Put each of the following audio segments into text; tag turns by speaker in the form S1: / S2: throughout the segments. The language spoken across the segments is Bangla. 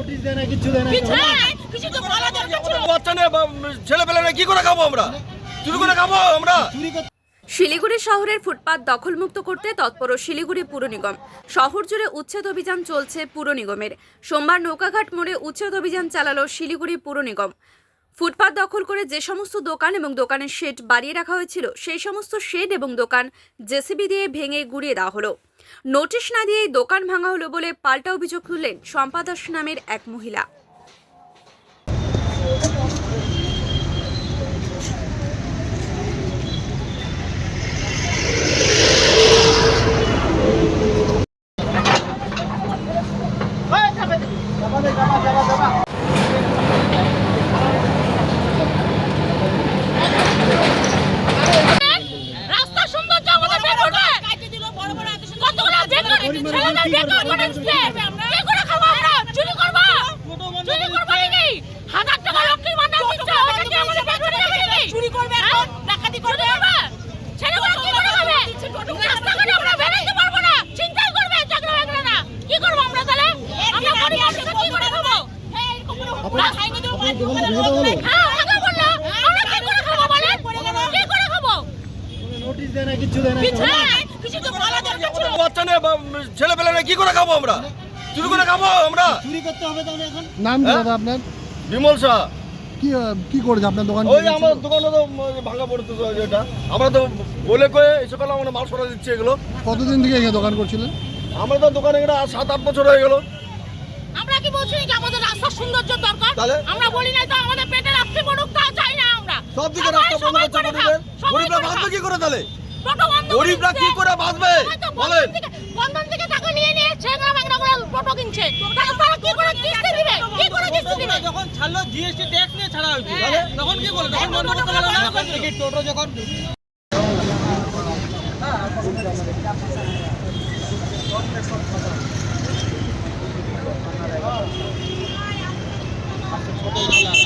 S1: নোটিশ দেয় না কিচ্ছু দেয় না।
S2: কিছু তো বলা দরকার ছিল
S3: বাচ্চা নিয়ে ছেলে পেলে কি করে খাব আমরা? চুরি করে খাব আমরা?
S1: চুরি করতে
S4: শিলিগুড়ি শহরের ফুটপাত দখলমুক্ত করতে তৎপর শিলিগুড়ি পুর নিগম। শহর জুড়ে উচ্ছেদ অভিযান চলছে পুর নিগমের। সোমবার নৌকাঘাট মোড়ে উচ্ছেদ অভিযান চালালো শিলিগুড়ি পুর নিগম। ফুটপাত দখল করে যে সমস্ত দোকান এবং দোকানের শেড বাড়িয়ে রাখা হয়েছিল, সেই সমস্ত শেড এবং দোকান জেসিবি দিয়ে ভেঙে গুড়িয়ে দেওয়া হলো। নোটিশ না দিয়েই দোকান ভাঙা হলো বলে পাল্টা অভিযোগ তুললেন শম্পা নামের এক মহিলা
S2: রাস্তা সৌন্দর্য আমাদের বের করবে কতগুলো বেকার ছেলেদের বেকার করে কি করে খাব আমরা চুরি করব চুরি করব নাকি? হাজার টাকা লক্ষ্মীর ভান্ডার দিচ্ছে ওটা কি আমাদের বেকার করে নাকি? চুরি করবে এখন ডাকাতি করবে। ছেলেগুলো কি করে খাবে? রাস্তাঘাটে আমরা বেরোতে পারব না চিন্তাই করবে চাকরি বাকরি না। কি করব আমরা তাহলে? আমরা গরিব মানুষ কি করে খাব?
S1: আপনার আপনার দোকানটা ভেঙে দেওয়া
S2: হ্যাঁ আগে বলল আমরা কি করে খাব বলেন? কি করে খাব?
S1: নোটিশ দেয় না কিচ্ছু দেয় না
S2: হ্যাঁ, কিছু তো বলা দরকার ছিল
S3: বাচ্চা ছেলে পেলে কি করে খাব আমরা? চুরি করে খাব আমরা?
S1: চুরি করতে হবে তাহলে এখন?
S5: নাম কি
S3: হ্যাঁ?
S5: দাদা আপনার?
S3: বিমল শাহ।
S5: কি কি করেছে আপনার দোকান
S3: ওই আমার দোকানে তো ভাঙা পড়তে এটা। আমরা তো বলে কয়ে এই সকালে আমরা মাল সরা দিচ্ছি এগুলো।
S5: কতদিন থেকে এখানে দোকান করছিলেন?
S3: আমরা তো দোকানে এটা আজ সাত আট বছর হয়ে গেল।
S2: আমরা কি বলছি যে আমাদের রাস্তার সৌন্দর্য দরকার?
S3: তাহলে?
S2: আমরা বলি না তো আমাদের পেটে রাস্তা পড়ুক তা চাই না আমরা।
S3: সব দিকে রাস্তা বন্ধ করছে গরিবরা বাঁচবে কি করে তাহলে? গরিবরা কি করে বাঁচবে? বলেন।
S2: বন্ধন থেকে টাকা নিয়ে নিয়ে ছেঁকড়া ম্যাকড়া করে টোটো কিনছে। তারা কি করে কিস্তি দিবে? কি করে কিস্তি দিবে?
S6: যখন ছাড়লো জিএসটি ট্যাক্স নিয়ে ছাড়া হয়েছে। তখন কি করল তখন বন্ধ করতে পারল না টিকিট টোটো যখন
S1: ছোট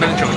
S1: convention.